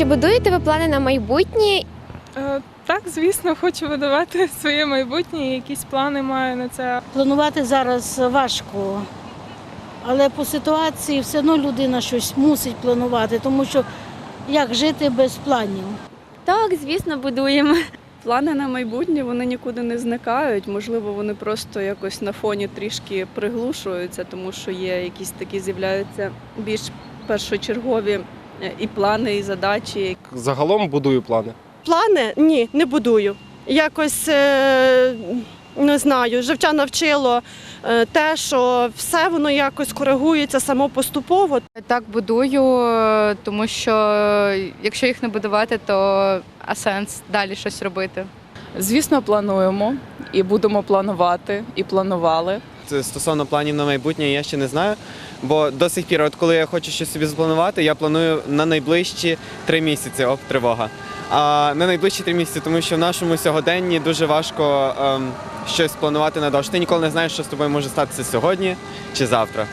Чи будуєте ви плани на майбутнє? Е, Так, звісно, хочу видавати своє майбутнє, і якісь плани маю на це. Планувати зараз важко, але по ситуації все одно людина щось мусить планувати, тому що як жити без планів? Так, звісно, будуємо. Плани на майбутнє вони нікуди не зникають. Можливо, вони просто якось на фоні трішки приглушуються, тому що є якісь такі з'являються більш першочергові і плани, і задачі, Загалом будую плани. Плани ні, не будую. Якось е, не знаю, живча навчило е, те, що все воно якось коригується само поступово. Так будую, е, тому що якщо їх не будувати, то а сенс далі щось робити. Звісно, плануємо і будемо планувати, і планували. Це Стосовно планів на майбутнє я ще не знаю. Бо до сих пір, от коли я хочу щось собі запланувати, я планую на найближчі три місяці оп, тривога. А на найближчі три місяці, тому що в нашому сьогоденні дуже важко ем, щось планувати надовше. Ти ніколи не знаєш, що з тобою може статися сьогодні чи завтра.